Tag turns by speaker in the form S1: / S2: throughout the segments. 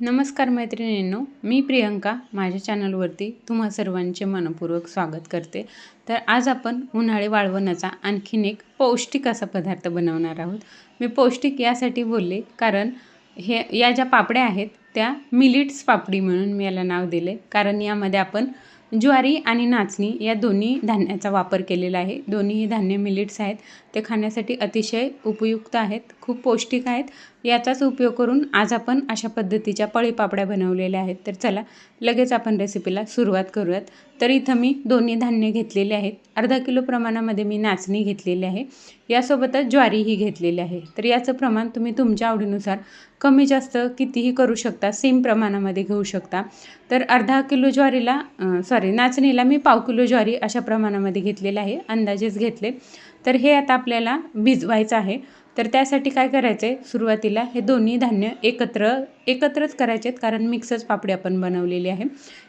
S1: नमस्कार मैत्रिणींनो मी प्रियंका माझ्या चॅनलवरती तुम्हा सर्वांचे मनपूर्वक स्वागत करते. तर आज आपण उन्हाळी वाळवणाचा आणखीन एक पौष्टिक असा पदार्थ बनवणार आहोत. मी पौष्टिक यासाठी बोलले कारण हे या ज्या पापड्या आहेत त्या मिलिट्स पापडी म्हणून मी याला नाव दिले. कारण यामध्ये आपण ज्वारी आणि नाचणी या दोन्ही धान्याचा वापर केलेला आहे. दोन्हीही धान्य मिलिट्स आहेत. ते खाण्यासाठी अतिशय उपयुक्त आहेत. खूप पौष्टिक आहेत. याचाच उपयोग करून आज आपण अशा पद्धतीच्या पळीपापड्या बनवलेल्या आहेत. तर चला लगेच आपण रेसिपीला सुरुवात करूयात. तर इथं मी दोन्ही धान्य घेतलेले आहेत. अर्धा किलो प्रमाणामध्ये मी नाचणी घेतलेली आहे. यासोबतच ज्वारीही घेतलेली आहे. तर याचं प्रमाण तुम्ही तुमच्या आवडीनुसार कमी जास्त कितीही करू शकता सेम प्रमाणामध्ये घेऊ शकता. तर अर्धा किलो ज्वारीला सॉरी नाचणीला मी पाव किलो ज्वारी अशा प्रमाणामध्ये घेतलेलं आहे अंदाजेच घेतले. तर हे आता आपल्याला भिजवायचं आहे. तर त्यासाठी काय करायचं आहे सुरुवातीला हे दोन्ही धान्य एकत्र एकत्रच करायचे आहेत कारण मिक्सच पापडी आपण बनवलेली आहे.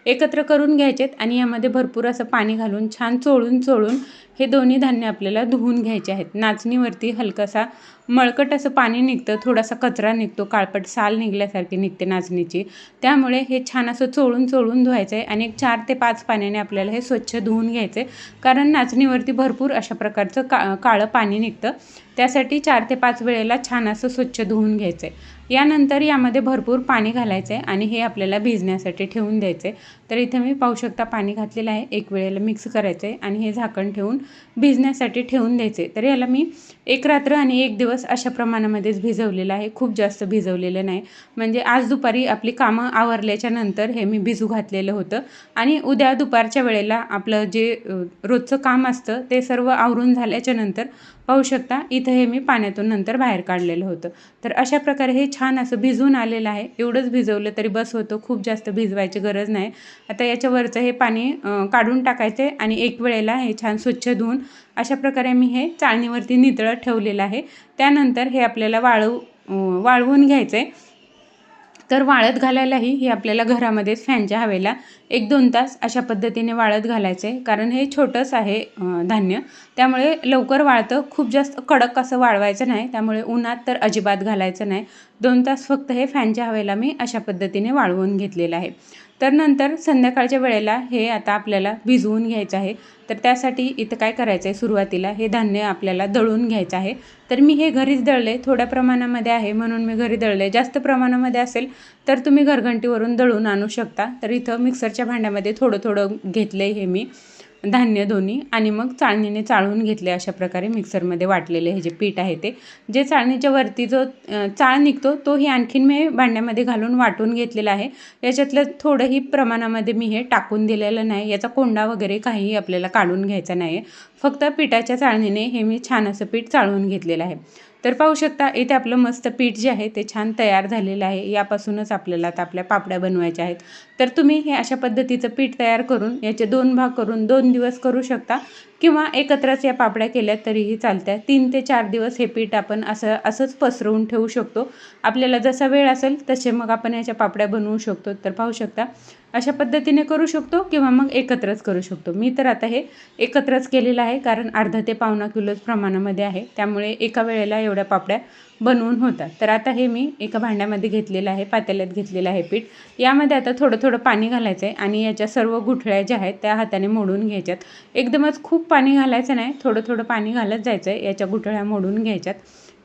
S1: एकत्र करून घ्यायचे आहेत आणि यामध्ये भरपूर असं पाणी घालून छान चोळून चोळून हे दोन्ही धान्य आपल्याला धुवून घ्यायचे आहेत. नाचणीवरती हलकासा मळकट असं पाणी निघतं थोडासा कचरा निघतो काळपट साल निघल्यासारखी निघते नाचणीची. त्यामुळे हे छान असं चोळून चोळून धुवायचं आहे आणि एक चार ते पाच पाण्याने आपल्याला हे स्वच्छ धुवून घ्यायचं आहे कारण नाचणीवरती भरपूर अशा प्रकारचं का काळं पाणी निघतं. त्यासाठी चार ते पाच वेळेला छान असं स्वच्छ धुवून घ्यायचं आहे यानंतर यामध्ये भरपूर पाणी घालायचं आहे आणि हे आपल्याला भिजण्यासाठी ठेवून द्यायचं आहे तर इथे मी पाहू शकता पाणी घातलेलं आहे. एक वेळेला मिक्स करायचं आहे आणि हे झाकण ठेवून भिजण्यासाठी ठेवून द्यायचे तर याला मी एक रात्र आणि एक दिवस अशा प्रमाणामध्येच भिजवलेलं आहे. खूप जास्त भिजवलेलं नाही. म्हणजे आज दुपारी आपली कामं आवरल्याच्या नंतर हे मी भिजू घातलेलं होतं. आणि उद्या दुपारच्या वेळेला आपलं जे रोजचं काम असतं ते सर्व आवरून झाल्याच्यानंतर पाहू शकता इथं हे मी पाण्यातून नंतर बाहेर काढलेलं होतं. तर अशा प्रकारे हे छान असं भिजून आलेलं आहे. एवढंच भिजवलं तरी बस होतं. खूप जास्त भिजवायची गरज नाही. आता याच्यावरचं हे पाणी काढून टाकायचं आहे आणि एक वेळेला हे छान स्वच्छ धुवून अशा प्रकारे मी हे चाळणीवरती नितळत ठेवलेलं आहे. त्यानंतर हे आपल्याला वाळव वाळवून घ्यायचं आहे तर वाळत घालायलाही हे आपल्याला घरामध्येच फॅनच्या हवेला एक दोन तास अशा पद्धतीने वाळत घालायचं आहे कारण हे छोटंच आहे धान्य. त्यामुळे लवकर वाळतं. खूप जास्त कडक असं वाळवायचं नाही. त्यामुळे उन्हात तर अजिबात घालायचं नाही. दोन तास फक्त हे फॅनच्या हवेला मी अशा पद्धतीने वाळवून घेतलेलं आहे. तर नंतर संध्याकाळच्या वेळेला हे आता आपल्याला भिजवून घ्यायचं आहे. तर त्यासाठी इथं काय करायचं आहे सुरुवातीला हे धान्य आपल्याला दळून घ्यायचं आहे. तर मी हे घरीच दळले थोड्या प्रमाणामध्ये आहे म्हणून मी घरी दळले. जास्त प्रमाणामध्ये असेल तर तुम्ही घरघंटीवरून दळून आणू शकता. तर इथं मिक्सरच्या भांड्यामध्ये थोडं थोडं घेतलं हे मी. धान्य दोन्ही आणि मग चाळणीने चाळून घेतले अशा प्रकारे मिक्सरमध्ये वाटलेले हे जे पीठ आहे ते. जे चाळणीच्या वरती जो चाळ निघतो तोही आणखीन मी भांड्यामध्ये घालून वाटून घेतलेला आहे. याच्यातलं थोडंही प्रमाणामध्ये मी हे टाकून दिलेलं नाही. याचा कोंडा वगैरे काहीही आपल्याला काढून घ्यायचा नाही आहे फक्त पिठाच्या चाळणीने हे मी छान असं पीठ चाळून घेतलेलं आहे. तर पाहू शकता इथे आपलं मस्त पीठ जे आहे ते छान तयार झालेलं आहे. यापासूनच आपल्याला आता आपल्या पापड्या बनवायच्या आहेत. तर तुम्ही हे अशा पद्धतीचं पीठ तयार करून याचे दोन भाग करून दोन दिवस करू शकता. किंवा एकत्रच या पापड्या केल्या तरीही चालत्या. तीन ते चार दिवस हे पीठ आपण असं असंच पसरवून ठेवू शकतो. आपल्याला जसा वेळ असेल तसे मग आपण याच्या पापड्या बनवू शकतो. तर पाहू शकता अशा पद्धतीने करू शकतो किंवा मग एकत्रच करू शकतो. मी तर आता हे एकत्रच केलेलं आहे कारण अर्धा ते पावणा किलोच प्रमाणामध्ये आहे. त्यामुळे एका वेळेला एवढ्या पापड्या बनवून होतात. तर आता हे मी एका भांड्यामध्ये घेतलेलं आहे पातेल्यात घेतलेलं आहे पीठ. यामध्ये आता थोडं थोडं पाणी घालायचं आहे आणि याच्या सर्व गुठळ्या ज्या आहेत त्या हाताने मोडून घ्यायच्यात. एकदमच खूप पाणी घालायचं नाही थोडं थोडं पाणी घालत जायचं आहे याच्या गुठळ्या मोडून घ्यायच्यात.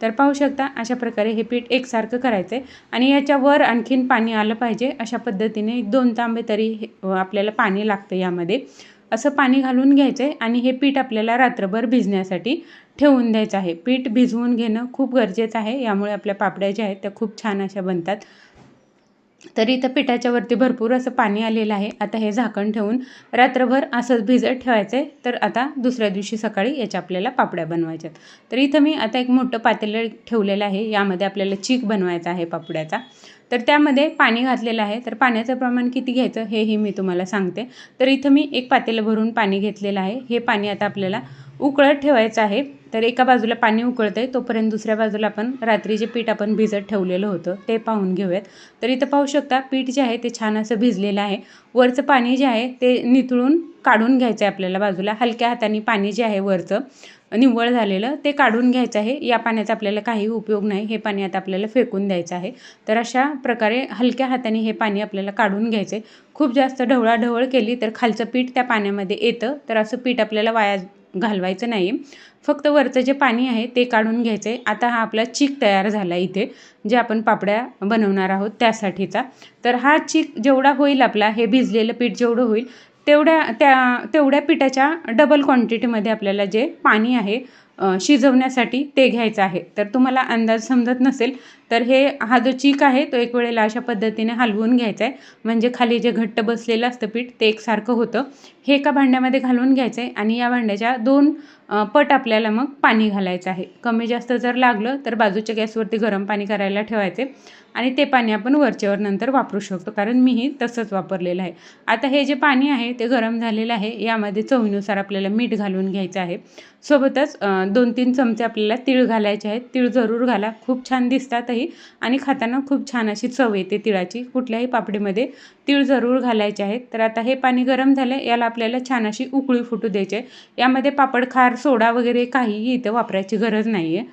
S1: तर पाहू शकता अशा प्रकारे हे पीठ एकसारखं करायचं आहे आणि याच्यावर आणखीन पाणी आलं पाहिजे. अशा पद्धतीने एक दोन तांबे तरी आपल्याला पाणी लागतं यामध्ये. असं पाणी घालून घ्यायचं आहे आणि हे पीठ आपल्याला रात्रभर भिजण्यासाठी ठेवून द्यायचं आहे. पीठ भिजवून घेणं खूप गरजेचं आहे. यामुळे आपल्या पापड्या ज्या आहेत त्या खूप छान अशा बनतात. तर इथं पिठाच्या वरती भरपूर असं पाणी आलेलं आहे. आता हे झाकण ठेवून रात्रभर असंच भिजत ठेवायचं. आहे तर आता दुसऱ्या दिवशी सकाळी याच्या आपल्याला पापड्या बनवायच्यात. तर इथं मी आता एक मोठं पातेलं ठेवलेलं आहे. यामध्ये आपल्याला चीक बनवायचा आहे पापड्याचा. तर त्यामध्ये पाणी घातलेलं आहे. तर पाण्याचं प्रमाण किती घ्यायचं हेही मी तुम्हाला सांगते. तर इथं मी एक पातेलं भरून पाणी घेतलेलं आहे. हे पाणी आता आपल्याला उकळत ठेवायचं आहे. तर एका बाजूला पाणी उकळतं आहे तोपर्यंत दुसऱ्या बाजूला आपण रात्री जे पीठ आपण भिजत ठेवलेलं होतं ते पाहून घेऊयात. तर इथं पाहू शकता पीठ जे आहे ते छान असं भिजलेलं आहे. वरचं पाणी जे आहे ते निथळून काढून घ्यायचं आहे आपल्याला बाजूला. हलक्या हाताने पाणी जे आहे वरचं निव्वळ झालेलं ते काढून घ्यायचं आहे. या पाण्याचा आपल्याला काही उपयोग नाही. हे पाणी आता आपल्याला फेकून द्यायचं आहे. तर अशा प्रकारे हलक्या हाताने हे पाणी आपल्याला काढून घ्यायचं आहे खूप जास्त ढवळाढवळ केली तर खालचं पीठ त्या पाण्यामध्ये येतं. तर असं पीठ आपल्याला वाया घालवायचं नाही. फक्त वरचं जे पाणी आहे ते काढून घ्यायचं आहे आता हा आपला चीक तयार झाला इथे जे आपण पापड्या बनवणार आहोत त्यासाठीचा. तर हा चीक जेवढा होईल आपला हे भिजलेलं पीठ जेवढं होईल तेवढ्या त्या तेवढ्या पिठाच्या डबल क्वांटिटीमध्ये आपल्याला जे पाणी आहे शिजवण्यासाठी ते घ्यायचं आहे. तर तुम्हाला अंदाज समजत नसेल तर हे हा जो चीक आहे तो एक वेळेला अशा पद्धतीने हलवून घ्यायचा आहे म्हणजे खाली जे घट्ट बसलेलं असतं पीठ ते एकसारखं होतं. हे एका भांड्यामध्ये घालून घ्यायचं आहे आणि या भांड्याच्या दोन पट आपल्याला मग पाणी घालायचं आहे. कमी जास्त जर लागलं तर बाजूच्या गॅसवरती गरम पाणी करायला ठेवायचे आणि ते पाणी आपण वरच्यावर नंतर वापरू शकतो कारण मीही तसंच वापरलेलं आहे. आता हे जे पाणी आहे ते गरम झालेलं आहे यामध्ये चवीनुसार आपल्याला मीठ घालून घ्यायचं आहे. सोबतच दोन तीन चमचे आपल्याला तीळ घालायचे आहेत. तीळ जरूर घाला. खूप छान दिसतातही आणि खाताना खूप छान अशी चव येते तिळाची. कुठल्याही पापडीमध्ये तीळ जरूर घालायचे आहेत. तर आता हे पाणी गरम झालं याला आपल्याला छान अशी उकळी फुटू द्यायची आहे. यामध्ये पापड खार सोडा वगैरे काहीही इथं वापरायची गरज नाही आहे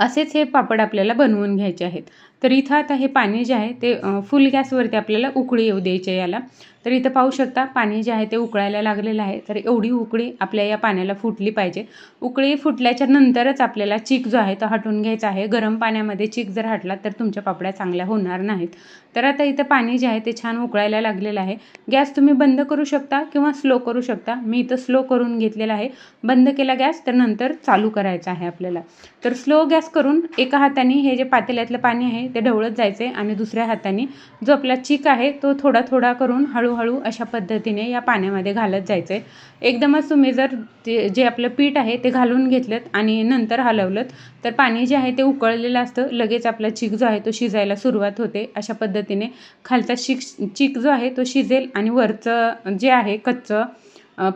S1: असेच हे पापड आपल्याला बनवून घ्यायचे आहेत. तर इथं आता हे पाणी जे आहे ते फुल गॅसवरती आपल्याला उकळी येऊ द्यायची याला. तर इथं पाहू शकता पाणी जे आहे ते उकळायला लागलेलं आहे. तर एवढी उकळी आपल्या या पाण्याला फुटली पाहिजे. उकळी फुटल्याच्या नंतरच आपल्याला चीक जो आहे तो हटवून घ्यायचा आहे. गरम पाण्यामध्ये चीक जर हटला तर तुमच्या पापड्या चांगल्या होणार नाहीत. तर आता इथं पाणी जे आहे ते छान उकळायला लागलेलं आहे. गॅस तुम्ही बंद करू शकता किंवा स्लो करू शकता. मी इथं स्लो करून घेतलेला आहे. बंद केला गॅस तर नंतर चालू करायचा आहे आपल्याला. तर स्लो गॅस करून एका हाताने हे जे पातेल्यातलं पाणी आहे ते ढवळत जायचे आणि दुसऱ्या हाताने जो आपला चीक आहे तो थोडा थोडा करून हळूहळू अशा पद्धतीने या पाण्यामध्ये घालत जायचं. आहे एकदमच तुम्ही जर ते जे आपलं पीठ आहे ते घालून घेतलं आणि नंतर हलवलं तर पाणी जे आहे ते उकळलेलं असतं. लगेच आपला चीक जो आहे तो शिजायला सुरुवात होते. अशा पद्धतीने खालचा शिक चीक जो आहे तो शिजेल आणि वरचं जे आहे कच्चं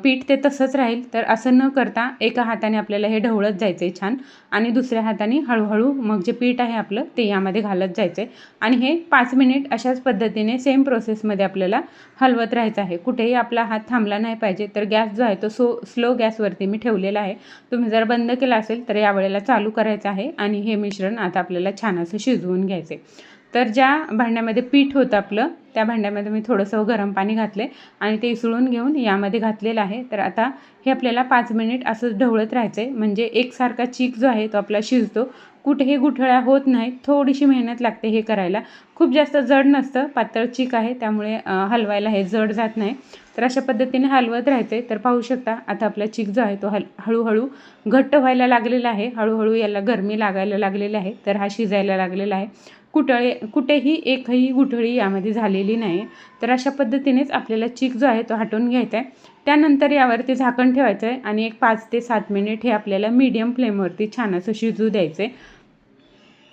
S1: पीठ ते तसंच राहील. तर असं न करता एका हाताने आपल्याला हे ढवळत जायचं आहे छान आणि दुसऱ्या हाताने हळूहळू मग जे पीठ आहे आपलं ते यामध्ये घालत जायचं आहे आणि हे पाच मिनिट अशाच पद्धतीने सेम प्रोसेसमध्ये आपल्याला हलवत राहायचं आहे. कुठेही आपला हात थांबला नाही पाहिजे. तर गॅस जो आहे तो सो स्लो गॅसवरती मी ठेवलेला आहे. तुम्ही जर बंद केला असेल तर यावेळेला चालू करायचं आहे आणि हे मिश्रण आता आपल्याला छान असं शिजवून घ्यायचं आहे तर ज्या भांड्यामध्ये पीठ होतं आपलं त्या भांड्यामध्ये मी थोडंसं गरम पाणी घातले आणि ते इसळून घेऊन यामध्ये घातलेलं आहे. तर आता हे आपल्याला पाच मिनिट असंच ढवळत राहायचं आहे म्हणजे एकसारखा चीक जो आहे तो आपला शिजतो. कुठेही गुठळ्या होत नाहीत. थोडीशी मेहनत लागते हे करायला. खूप जास्त जड नसतं. पातळ चीक आहे. त्यामुळे हलवायला हे जड जात नाही. तर अशा पद्धतीने हलवत राहायचे तर पाहू शकता आता आपला चीक जो आहे तो हल हळूहळू घट्ट व्हायला लागलेला आहे. हळूहळू याला गरमी लागायला लागलेली आहे. तर हा शिजायला लागलेला आहे. कुठळे कुठेही एकही गुठळी यामध्ये झालेली नाही. तर अशा पद्धतीनेच आपल्याला चीक जो आहे तो हटवून घ्यायचा आहे. त्यानंतर यावरती झाकण ठेवायचं आहे आणि एक पाच ते सात मिनिट हे आपल्याला मीडियम फ्लेमवरती छान असं शिजू द्यायचं आहे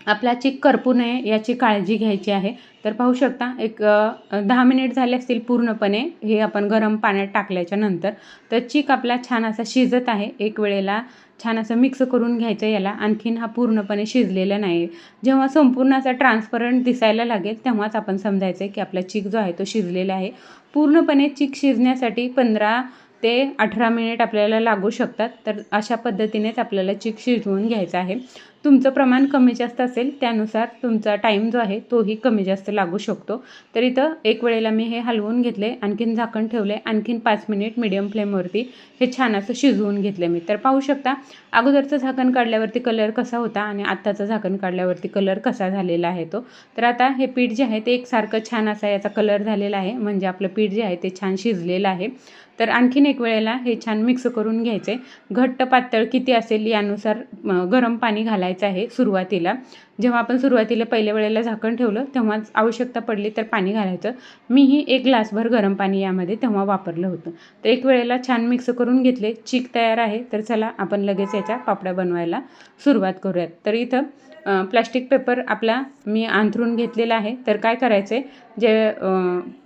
S1: आपला चीक करपू नये याची काळजी घ्यायची आहे. तर पाहू शकता एक दहा मिनिट झाले असतील पूर्णपणे हे आपण गरम पाण्यात टाकल्याच्या नंतर. तर चीक आपला छान असा शिजत आहे. एक वेळेला छान असं मिक्स करून घ्यायचं याला. आणखीन हा पूर्णपणे शिजलेला नाही. जेव्हा संपूर्ण असा ट्रान्सपरंट दिसायला लागेल तेव्हाच आपण समजायचं आहे की आपला चिक जो आहे तो शिजलेला आहे. पूर्णपणे चिक शिजण्यासाठी पंधरा ते अठरा मिनिट आपल्याला लागू शकतात. तर अशा पद्धतीनेच आपल्याला चिक शिजवून घ्यायचं आहे. तुमचं प्रमाण कमी जास्त असेल त्यानुसार तुमचा टाईम जो आहे तोही कमी जास्त लागू शकतो. तर इथं एक वेळेला मी हे हलवून घेतले आणखीन झाकण ठेवले आणखीन पाच मिनिट मिडियम फ्लेमवरती हे छान असं शिजवून घेतले मी. तर पाहू शकता अगोदरचं झाकण काढल्यावरती कलर कसा होता आणि आत्ताचं झाकण काढल्यावरती कलर कसा झालेला आहे तो. तर आता हे पीठ जे आहे ते एकसारखं छान असा याचा कलर झालेला आहे. म्हणजे आपलं पीठ जे आहे ते छान शिजलेलं आहे. तर आणखीन एक वेळेला हे छान मिक्स करून घ्यायचे. घट्ट पातळ किती असेल यानुसार गरम पाणी घालायचं आहे सुरुवातीला. जेव्हा आपण सुरुवातीला पहिल्या वेळेला झाकण ठेवलं तेव्हाच आवश्यकता पडली तर पाणी घालायचं. मीही एक ग्लासभर गरम पाणी यामध्ये तेव्हा वापरलं होतं. तर एक वेळेला छान मिक्स करून घेतले. चीक तयार आहे तर चला आपण लगेच याच्या पापड्या बनवायला सुरुवात करूयात. तर इथं प्लॅस्टिक पेपर आपला मी अंथरून घेतलेला आहे. तर काय करायचं आहे जे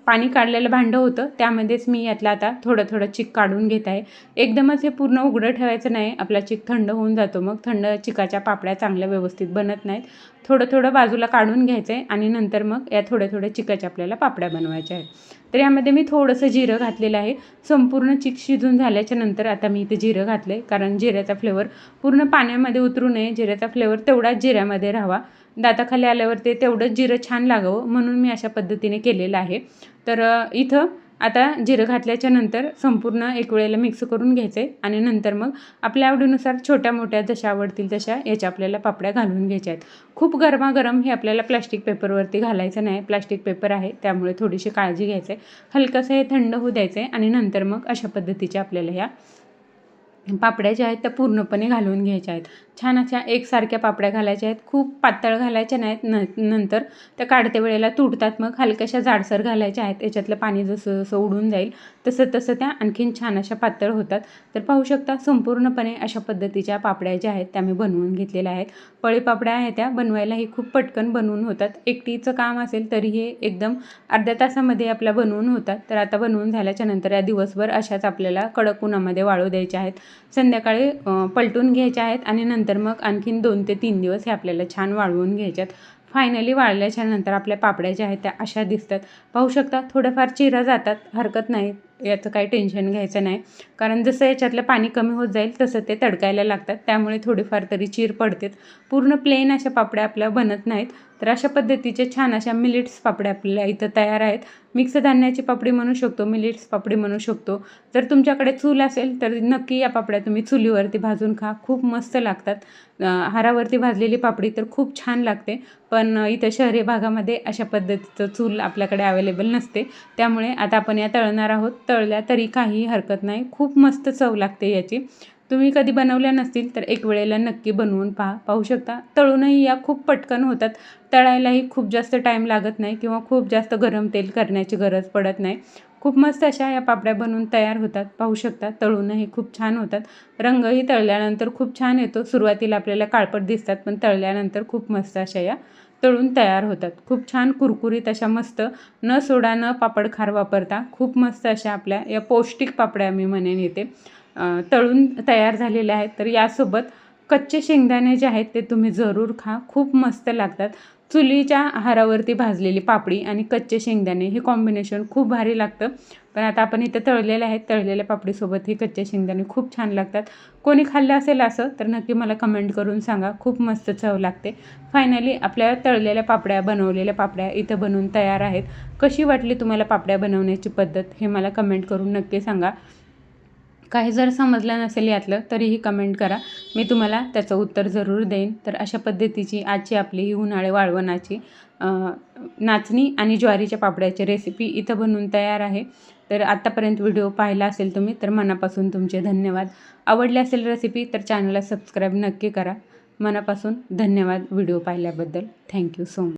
S1: पाणी काढलेलं भांडं होतं त्यामध्येच मी यातलं आता थोडं थोडं चिक काढून घेत आहे. एकदमच हे पूर्ण उघडं ठेवायचं नाही. आपला चिक थंड होऊन जातो मग. थंड चिकाच्या पापड्या चांगल्या व्यवस्थित बनत नाहीत. थोडं थोडं बाजूला काढून घ्यायचं आहे आणि नंतर मग या थोड्या थोड्या चिकाच्या आपल्याला पापड्या बनवायच्या आहेत. तर यामध्ये मी थोडंसं जिरं घातलेलं आहे. संपूर्ण चिक शिजून झाल्याच्यानंतर आता मी इथे जिरं घातलं आहे कारण जिऱ्याचा फ्लेवर पूर्ण पाण्यामध्ये उतरू नये. जिऱ्याचा फ्लेवर तेवढाच जिऱ्यामध्ये राहावा. दाताखाली आल्यावर ते तेवढंच जिरं छान लागावं म्हणून मी अशा पद्धतीने केलेलं आहे. तर इथं आता जिरं घातल्याच्या नंतर संपूर्ण एक वेळेला मिक्स करून घ्यायचं आहे आणि नंतर मग आपल्या आवडीनुसार छोट्या मोठ्या जशा आवडतील तशा याच्या आपल्याला पापड्या घालून घ्यायच्या आहेत. खूप गरमागरम हे आपल्याला प्लास्टिक पेपरवरती घालायचं नाही. प्लास्टिक पेपर आहे त्यामुळे थोडीशी काळजी घ्यायचं. आहे हलकंसं हे थंड होऊ द्यायचं आहे आणि नंतर मग अशा पद्धतीच्या आपल्याला ह्या पापड्या ज्या आहेत त्या पूर्णपणे घालून घ्यायच्या आहेत. छान अशा एकसारख्या पापड्या घालायच्या आहेत. खूप पातळ घालायच्या नाहीत न नंतर त्या काढते वेळेला तुटतात मग हलक्याशा जाडसर घालायच्या आहेत. याच्यातलं पाणी जसं जसं उडून जाईल तसं तसं त्या आणखीन छान अशा पातळ होतात. तर पाहू शकता संपूर्णपणे अशा पद्धतीच्या पापड्या ज्या आहेत त्या मी बनवून घेतलेल्या आहेत. पळी पापड्या आहेत त्या बनवायलाही खूप पटकन बनवून होतात. एकटीचं काम असेल तरी हे एकदम अर्ध्या तासामध्ये आपल्या बनवून होतात. तर आता बनवून झाल्याच्यानंतर या दिवसभर अशाच आपल्याला कडक उन्हामध्ये वाळू द्यायच्या आहेत. संध्याकाळी पलटून घ्यायच्या आहेत आणि नंतर मग आणखीन दोन ते तीन दिवस हे आपल्याला छान वाळवून घ्यायच्यात. फायनली वाळल्याच्या नंतर आपल्या पापड्या ज्या आहेत त्या अशा दिसतात. पाहू शकता थोड्याफार चिरा जातात हरकत नाही. याचं काही टेन्शन घ्यायचं नाही. कारण जसं याच्यातलं पाणी कमी होत जाईल तसं ते तडकायला लागतात. त्यामुळे थोडीफार तरी चीर पडतेत. पूर्ण प्लेन अशा पापड्या आपल्या बनत नाहीत. तर अशा पद्धतीचे छान अशा मिलिट्स पापड्या आपल्याला इथं तयार आहेत. मिक्स धान्याची पापडी म्हणू शकतो मिलिट्स पापडी म्हणू शकतो. जर तुमच्याकडे चूल असेल तर नक्की या पापड्या तुम्ही चुलीवरती भाजून खा. खूप मस्त लागतात. हारावरती भाजलेली पापडी तर खूप छान लागते. पण इथं शहरी भागामध्ये अशा पद्धतीचं चूल आपल्याकडे अवेलेबल नसते. त्यामुळे आता आपण या तळणार आहोत. तळल्या तरी काही हरकत नाही. खूप मस्त चव लागते याची. तुम्ही कधी बनवल्या नसतील तर एक वेळेला नक्की बनवून पहा पाहू शकता. तळूनही या खूप पटकन होतात. तळायलाही खूप जास्त टाईम लागत नाही किंवा खूप जास्त गरम तेल करण्याची गरज पडत नाही. खूप मस्त अशा या पापड्या बनवून तयार होतात. पाहू शकता तळूनही खूप छान होतात. रंगही तळल्यानंतर खूप छान येतो. सुरुवातीला आपल्याला काळपट दिसतात पण तळल्यानंतर खूप मस्त अशा या तळून तयार होतात. खूप छान कुरकुरीत अशा मस्त न सोडा न पापड खार वापरता. खूप मस्त अशा आपल्या या पौष्टिक पापड्या मी म्हणेन येते. तळून तयार झालेल्या आहेत. तर यासोबत कच्चे शेंगदाणे जे आहेत ते तुम्ही जरूर खा. खूप मस्त लागतात. चुलीच्या आहारावरती भाजलेली पापडी आणि कच्चे शेंगदाणे हे कॉम्बिनेशन खूप भारी लागतं. पण आता आपण इथं तळलेले आहेत तळलेल्या पापडीसोबत हे कच्चे शेंगदाणे खूप छान लागतात. कोणी खाल्लं असेल असं तर नक्की मला कमेंट करून सांगा. खूप मस्त चव लागते. फायनली आपल्या तळलेल्या पापड्या बनवलेल्या पापड्या इथं बनवून तयार आहेत. कशी वाटली तुम्हाला पापड्या बनवण्याची पद्धत हे मला कमेंट करून नक्की सांगा. काही जर समजलं नसेल यातलं तरीही कमेंट करा. मी तुम्हाला त्याचं उत्तर जरूर देईन. तर अशा पद्धतीची आजची आपली ही उन्हाळे वाळवणाची नाचणी आणि ज्वारीच्या पापड्याची रेसिपी इथं बनवून तयार आहे. तर आत्तापर्यंत व्हिडिओ पाहिला असेल तुम्ही तर मनापासून तुमचे धन्यवाद. आवडली असेल रेसिपी तर चॅनलला सबस्क्राईब नक्की करा. मनापासून धन्यवाद व्हिडिओ पाहिल्याबद्दल. Thank you so much